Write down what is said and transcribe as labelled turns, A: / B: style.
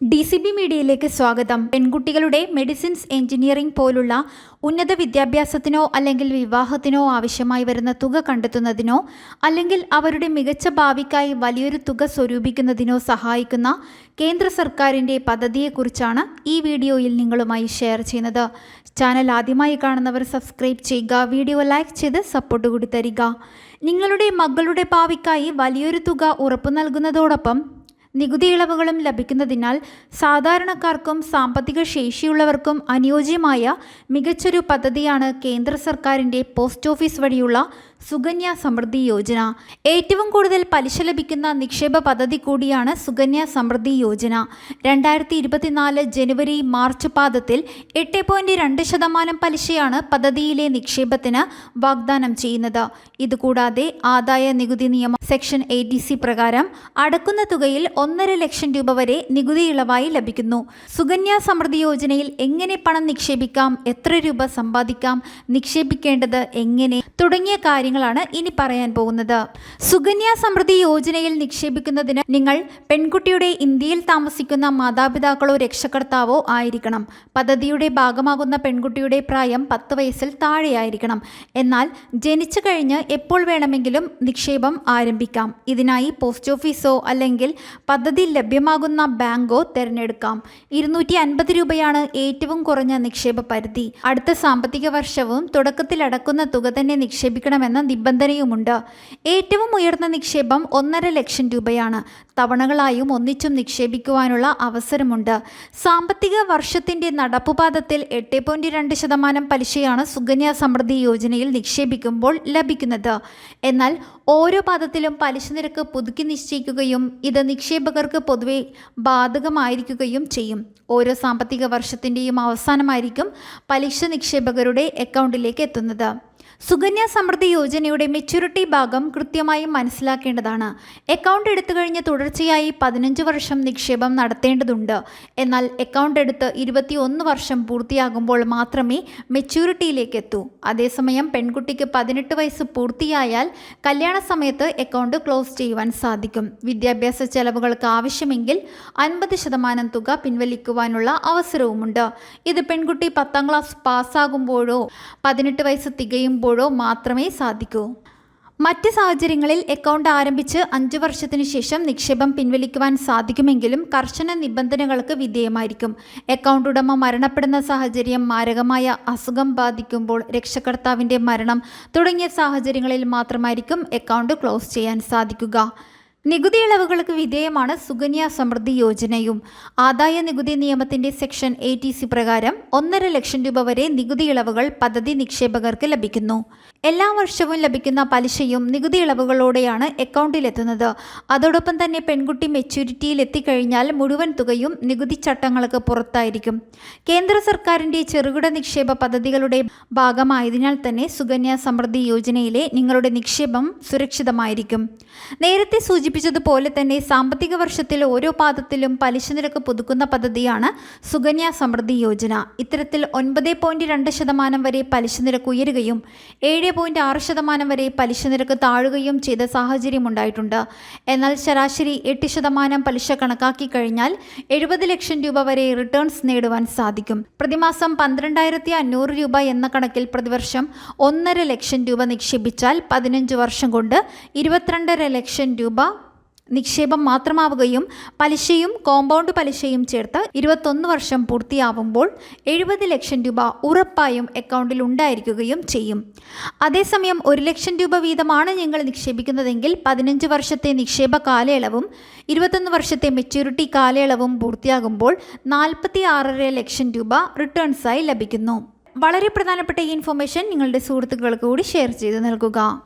A: D C B മീഡിയയിലേക്ക് സ്വാഗതം. പെൺകുട്ടികളുടെ മെഡിസിൻസ് എഞ്ചിനീയറിംഗ് പോലുള്ള ഉന്നത വിദ്യാഭ്യാസത്തിനോ അല്ലെങ്കിൽ വിവാഹത്തിനോ ആവശ്യമായി വരുന്ന തുക കണ്ടെത്തുന്നതിനോ അല്ലെങ്കിൽ അവരുടെ മികച്ച ഭാവിക്കായി വലിയൊരു തുക സ്വരൂപിക്കുന്നതിനോ സഹായിക്കുന്ന കേന്ദ്ര സർക്കാരിന്റെ പദ്ധതിയെക്കുറിച്ചാണ് ഈ വീഡിയോയിൽ നിങ്ങളുമായി ഷെയർ ചെയ്യുന്നത്. ചാനൽ ആദ്യമായി കാണുന്നവർ സബ്സ്ക്രൈബ് ചെയ്യുക വീഡിയോ ലൈക്ക് ചെയ്ത് സപ്പോർട്ട് കൂടി തരിക. നിങ്ങളുടെ മകളുടെ ഭാവിക്കായി വലിയൊരു തുക ഉറപ്പു നൽകുന്നതോടൊപ്പം നികുതി ഇളവുകളും ലഭിക്കുന്നതിനാൽ സാധാരണക്കാർക്കും സാമ്പത്തിക ശേഷിയുള്ളവർക്കും അനുയോജ്യമായ മികച്ചൊരു പദ്ധതിയാണ് കേന്ദ്ര സർക്കാരിന്റെ പോസ്റ്റ് ഓഫീസ് വഴിയുള്ള സുകന്യ സമൃദ്ധി യോജന. ഏറ്റവും കൂടുതൽ പലിശ ലഭിക്കുന്ന നിക്ഷേപ പദ്ധതി കൂടിയാണ് സുകന്യ സമൃദ്ധി യോജന. രണ്ടായിരത്തി ഇരുപത്തിനാല് ജനുവരി മാർച്ച് പാദത്തിൽ എട്ട് പോയിന്റ് രണ്ട് ശതമാനം പലിശയാണ് പദ്ധതിയിലെ നിക്ഷേപത്തിന് വാഗ്ദാനം ചെയ്യുന്നത്. ഇതുകൂടാതെ ആദായ നികുതി നിയമ സെക്ഷൻ എയ്റ്റി സി പ്രകാരം അടക്കുന്ന തുകയിൽ ഒന്നര ലക്ഷം രൂപ വരെ നികുതി ഇളവായി ലഭിക്കുന്നു. സുകന്യ സമൃദ്ധി യോജനയിൽ എങ്ങനെ പണം നിക്ഷേപിക്കാം എത്ര രൂപ സമ്പാദിക്കാം നിക്ഷേപിക്കേണ്ടത് എങ്ങനെ തുടങ്ങിയ കാര്യങ്ങളാണ് ഇനി പറയാൻ പോകുന്നത്. സുകന്യ സമൃദ്ധി യോജനയിൽ നിക്ഷേപിക്കുന്നതിന് നിങ്ങൾ പെൺകുട്ടിയുടെ ഇന്ത്യയിൽ താമസിക്കുന്ന മാതാപിതാക്കളോ രക്ഷകർത്താവോ ആയിരിക്കണം. പദ്ധതിയുടെ ഭാഗമാകുന്ന പെൺകുട്ടിയുടെ പ്രായം പത്ത് വയസ്സിൽ താഴെയായിരിക്കണം. എന്നാൽ ജനിച്ചു കഴിഞ്ഞ് എപ്പോൾ വേണമെങ്കിലും നിക്ഷേപം ആരംഭിക്കാം. ഇതിനായി പോസ്റ്റ് ഓഫീസോ അല്ലെങ്കിൽ പദ്ധതി ലഭ്യമാകുന്ന ബാങ്കോ തിരഞ്ഞെടുക്കാം. ഇരുന്നൂറ്റി അൻപത് രൂപയാണ് ഏറ്റവും കുറഞ്ഞ നിക്ഷേപ പരിധി. അടുത്ത സാമ്പത്തിക വർഷവും തുടക്കത്തിൽ അടക്കുന്ന തുക തന്നെ നിക്ഷേപിക്കണമെന്ന നിബന്ധനയുമുണ്ട്. ഏറ്റവും ഉയർന്ന നിക്ഷേപം ഒന്നര ലക്ഷം രൂപയാണ്. തവണകളായും ഒന്നിച്ചും നിക്ഷേപിക്കുവാനുള്ള അവസരമുണ്ട്. സാമ്പത്തിക വർഷത്തിന്റെ നടപ്പുപാദത്തിൽ എട്ട് പോയിന്റ് രണ്ട് ശതമാനം പലിശയാണ് സുകന്യ സമൃദ്ധി യോജനയിൽ നിക്ഷേപിക്കുമ്പോൾ ലഭിക്കുന്നത്. എന്നാൽ ഓരോ പാദത്തിലും പലിശ നിരക്ക് പുതുക്കി നിശ്ചയിക്കുകയും ഇത് നിക്ഷേപകർക്ക് പൊതുവെ ബാധകമായിരിക്കുകയും ചെയ്യും. ഓരോ സാമ്പത്തിക വർഷത്തിന്റെയും അവസാനമായിരിക്കും പലിശ നിക്ഷേപകരുടെ അക്കൗണ്ടിലേക്ക് എത്തുന്നത്. സുകന്യ സമൃദ്ധി യോജനയുടെ മെച്യൂരിറ്റി ഭാഗം കൃത്യമായി മനസ്സിലാക്കേണ്ടതാണ്. അക്കൗണ്ട് എടുത്തു കഴിഞ്ഞ് തുടർച്ചയായി പതിനഞ്ച് വർഷം നിക്ഷേപം നടത്തേണ്ടതുണ്ട്. എന്നാൽ അക്കൗണ്ട് എടുത്ത് ഇരുപത്തിയൊന്ന് വർഷം പൂർത്തിയാകുമ്പോൾ മാത്രമേ മെച്യൂരിറ്റിയിലേക്ക് എത്തൂ. അതേസമയം പെൺകുട്ടിക്ക് പതിനെട്ട് വയസ്സ് പൂർത്തിയായാൽ കല്യാണ സമയത്ത് അക്കൗണ്ട് ക്ലോസ് ചെയ്യുവാൻ സാധിക്കും. വിദ്യാഭ്യാസ ചെലവുകൾക്ക് ആവശ്യമെങ്കിൽ അൻപത് ശതമാനം തുക പിൻവലിക്കുവാനുള്ള അവസരവുമുണ്ട്. ഇത് പെൺകുട്ടി പത്താം ക്ലാസ് പാസ്സാകുമ്പോഴോ പതിനെട്ട് വയസ്സ് തികയുമ്പോഴോ മാത്രമേ സാധിക്കൂ. മറ്റ് സാഹചര്യങ്ങളിൽ അക്കൗണ്ട് ആരംഭിച്ച് അഞ്ച് വർഷത്തിനു ശേഷം നിക്ഷേപം പിൻവലിക്കുവാൻ സാധിക്കുമെങ്കിലും കർശന നിബന്ധനകൾക്ക് വിധേയമായിരിക്കും. അക്കൗണ്ട് ഉടമ മരണപ്പെടുന്ന സാഹചര്യം മാരകമായ അസുഖം ബാധിക്കുമ്പോൾ രക്ഷകർത്താവിന്റെ മരണം തുടങ്ങിയ സാഹചര്യങ്ങളിൽ മാത്രമായിരിക്കും അക്കൗണ്ട് ക്ലോസ് ചെയ്യാൻ സാധിക്കുക. നികുതി ഇളവുകൾക്ക് വിധേയമാണ് സുകന്യ സമൃദ്ധി യോജനയും. ആദായ നികുതി നിയമത്തിന്റെ സെക്ഷൻ എ ടി സി പ്രകാരം ഒന്നര ലക്ഷം രൂപ വരെ നികുതി ഇളവുകൾ പദ്ധതി നിക്ഷേപകർക്ക് ലഭിക്കുന്നു. എല്ലാ വർഷവും ലഭിക്കുന്ന പലിശയും നികുതി ഇളവുകളോടെയാണ് അക്കൗണ്ടിലെത്തുന്നത്. അതോടൊപ്പം തന്നെ പെൺകുട്ടി മെച്യൂരിറ്റിയിൽ എത്തിക്കഴിഞ്ഞാൽ മുഴുവൻ തുകയും നികുതി ചട്ടങ്ങൾക്ക് പുറത്തായിരിക്കും. കേന്ദ്ര സർക്കാരിന്റെ ചെറുകിട നിക്ഷേപ പദ്ധതികളുടെ ഭാഗമായതിനാൽ തന്നെ സുകന്യ സമൃദ്ധി യോജനയിലെ നിങ്ങളുടെ നിക്ഷേപം സുരക്ഷിതമായിരിക്കും. നേരത്തെ സൂചിപ്പിച്ചതുപോലെ തന്നെ സാമ്പത്തിക വർഷത്തിൽ ഓരോ പാദത്തിലും പലിശ നിരക്ക് പുതുക്കുന്ന പദ്ധതിയാണ് സുകന്യ സമൃദ്ധി യോജന. ഇത്തരത്തിൽ ഒൻപത് പോയിന്റ് രണ്ട് ശതമാനം വരെ പലിശ നിരക്ക് ഉയരുകയും ഏഴ് പോയിന്റ് ആറ് ശതമാനം വരെ പലിശ നിരക്ക് താഴുകയും ചെയ്ത സാഹചര്യം ഉണ്ടായിട്ടുണ്ട്. എന്നാൽ ശരാശരി എട്ട് ശതമാനം പലിശ കണക്കാക്കി കഴിഞ്ഞാൽ എഴുപത് ലക്ഷം രൂപ വരെ റിട്ടേൺസ് നേടുവാൻ സാധിക്കും. പ്രതിമാസം പന്ത്രണ്ടായിരത്തി അഞ്ഞൂറ് രൂപ എന്ന കണക്കിൽ പ്രതിവർഷം ഒന്നര ലക്ഷം രൂപ നിക്ഷേപിച്ചാൽ പതിനഞ്ച് വർഷം കൊണ്ട് ഇരുപത്തിരണ്ടര ലക്ഷം രൂപ നിക്ഷേപം മാത്രമാവുകയും പലിശയും കോമ്പൗണ്ട് പലിശയും ചേർത്ത് ഇരുപത്തൊന്ന് വർഷം പൂർത്തിയാവുമ്പോൾ എഴുപത് ലക്ഷം രൂപ ഉറപ്പായും അക്കൗണ്ടിൽ ഉണ്ടായിരിക്കുകയും ചെയ്യും. അതേസമയം ഒരു ലക്ഷം രൂപ വീതമാണ് ഞങ്ങൾ നിക്ഷേപിക്കുന്നതെങ്കിൽ പതിനഞ്ച് വർഷത്തെ നിക്ഷേപ കാലയളവും ഇരുപത്തൊന്ന് വർഷത്തെ മെച്യൂരിറ്റി കാലയളവും പൂർത്തിയാകുമ്പോൾ നാൽപ്പത്തി ആറര ലക്ഷം രൂപ റിട്ടേൺസായി ലഭിക്കുന്നു. വളരെ പ്രധാനപ്പെട്ട ഈ ഇൻഫർമേഷൻ നിങ്ങളുടെ സുഹൃത്തുക്കൾക്ക് കൂടി ഷെയർ ചെയ്ത് നൽകുക.